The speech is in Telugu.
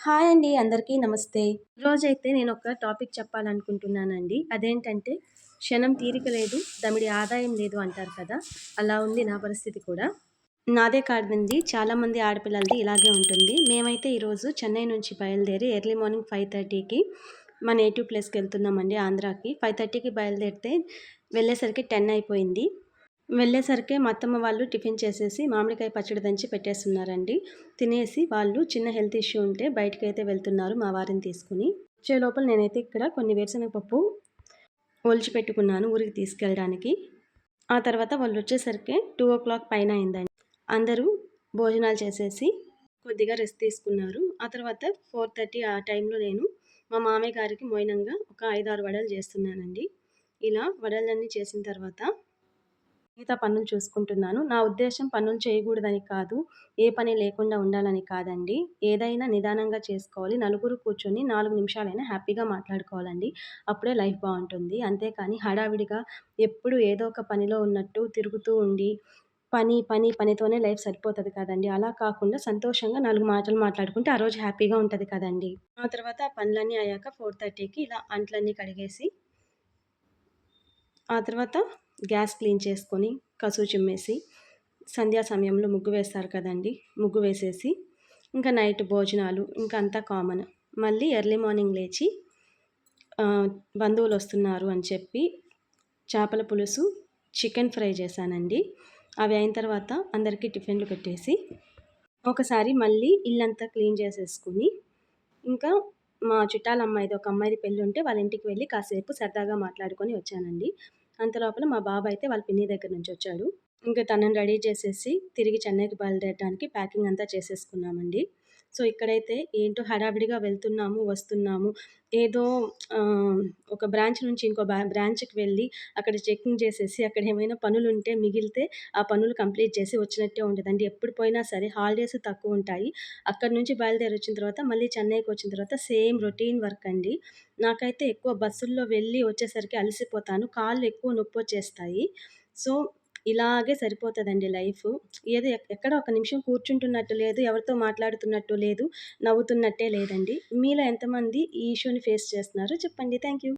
హాయ్ అండి అందరికీ నమస్తే. రోజైతే నేను ఒక టాపిక్ చెప్పాలనుకుంటున్నానండి. అదేంటంటే క్షణం తీరిక లేదు దమిడి ఆదాయం లేదు అంటారు కదా అలా ఉంది నా పరిస్థితి కూడా. నాదే కాదండి చాలామంది ఆడపిల్లలది ఇలాగే ఉంటుంది. మేమైతే ఈరోజు చెన్నై నుంచి బయలుదేరి ఎర్లీ మార్నింగ్ ఫైవ్ థర్టీకి మా నేటివ్ ప్లేస్కి వెళ్తున్నామండి ఆంధ్రాకి. ఫైవ్ థర్టీకి బయలుదేరితే వెళ్ళేసరికి టెన్ అయిపోయింది. వెళ్ళేసరికి మా అత్తమ్మ వాళ్ళు టిఫిన్ చేసేసి మామిడికాయ పచ్చడి దంచి పెట్టేస్తున్నారండి. తినేసి వాళ్ళు చిన్న హెల్త్ ఇష్యూ ఉంటే బయటకు అయితే వెళ్తున్నారు మా వారిని తీసుకుని. వచ్చే లోపల నేనైతే ఇక్కడ కొన్ని వేరుశనగపప్పు ఒలిచి పెట్టుకున్నాను ఊరికి తీసుకెళ్ళడానికి. ఆ తర్వాత వాళ్ళు వచ్చేసరికి టూ ఓ క్లాక్ పైన అయిందండి. అందరూ భోజనాలు చేసేసి కొద్దిగా రెస్ట్ తీసుకున్నారు. ఆ తర్వాత ఫోర్ థర్టీ ఆ టైంలో నేను మా మామయ్య గారికి మోయినంగా ఒక ఐదు ఆరు వడలు చేస్తున్నానండి. ఇలా వడలన్నీ చేసిన తర్వాత మిగతా పనులు చూసుకుంటున్నాను. నా ఉద్దేశం పనులు చేయకూడదని కాదు ఏ పని లేకుండా ఉండాలని కాదండి. ఏదైనా నిదానంగా చేసుకోవాలి. నలుగురు కూర్చొని నాలుగు నిమిషాలైనా హ్యాపీగా మాట్లాడుకోవాలండి. అప్పుడే లైఫ్ బాగుంటుంది. అంతేకాని హడావిడిగా ఎప్పుడు ఏదో ఒక పనిలో ఉన్నట్టు తిరుగుతూ ఉండి పని పని పనితోనే లైఫ్ సరిపోతుంది కదండి. అలా కాకుండా సంతోషంగా నాలుగు మాటలు మాట్లాడుకుంటే ఆ రోజు హ్యాపీగా ఉంటుంది కదండి. ఆ తర్వాత ఆ పనులన్నీ అయ్యాక ఫోర్ థర్టీకి ఇలా అంట్లన్నీ కడిగేసి ఆ తర్వాత గ్యాస్ క్లీన్ చేసుకొని కసువు చిమ్మేసి సంధ్యా సమయంలో ముగ్గు వేస్తారు కదండి. ముగ్గు వేసేసి ఇంకా నైట్ భోజనాలు ఇంకా అంతా కామన్. మళ్ళీ ఎర్లీ మార్నింగ్ లేచి బంధువులు వస్తున్నారు అని చెప్పి చేపల పులుసు చికెన్ ఫ్రై చేశానండి. అవి అయిన తర్వాత అందరికీ టిఫిన్లు పెట్టేసి ఒకసారి మళ్ళీ ఇల్లంతా క్లీన్ చేసేసుకుని ఇంకా మా చుట్టాల అమ్మాయిది ఒక అమ్మాయిది పెళ్ళి ఉంటే వాళ్ళ ఇంటికి వెళ్ళి కాసేపు సరదాగా మాట్లాడుకొని వచ్చానండి. అంత లోపల మా బాబు అయితే వాళ్ళ పిన్ని దగ్గర నుంచి వచ్చాడు. ఇంకా తనని రెడీ చేసేసి తిరిగి చెన్నైకి బయలుదేరడానికి ప్యాకింగ్ అంతా చేసేసుకున్నామండి. సో ఇక్కడైతే ఏంటో హడావిడిగా వెళ్తున్నాము వస్తున్నాము. ఏదో ఒక బ్రాంచ్ నుంచి ఇంకో బ్రాంచ్కి వెళ్ళి అక్కడ చెకింగ్ చేసేసి అక్కడ ఏమైనా పనులు ఉంటే మిగిలితే ఆ పనులు కంప్లీట్ చేసి వచ్చినట్టే ఉంటుందండి ఎప్పుడు పోయినా సరే హాలిడేస్ తక్కువ ఉంటాయి. అక్కడ నుంచి బయలుదేరి వచ్చిన తర్వాత మళ్ళీ చెన్నైకి వచ్చిన తర్వాత సేమ్ రొటీన్ వర్క్ అండి. నాకైతే ఎక్కువ బస్సుల్లో వెళ్ళి వచ్చేసరికి అలసిపోతాను. కాళ్ళు ఎక్కువ నొప్పి వచ్చేస్తాయి. సో ఇలాగే సరిపోతుందండి లైఫ్. ఏదో ఎక్కడ ఒక నిమిషం కూర్చుంటున్నట్టు లేదు ఎవరితో మాట్లాడుతున్నట్టు లేదు నవ్వుతున్నట్టే లేదండి. మీలో ఎంతమంది ఈ ఇష్యూని ఫేస్ చేస్తున్నారో చెప్పండి. Thank you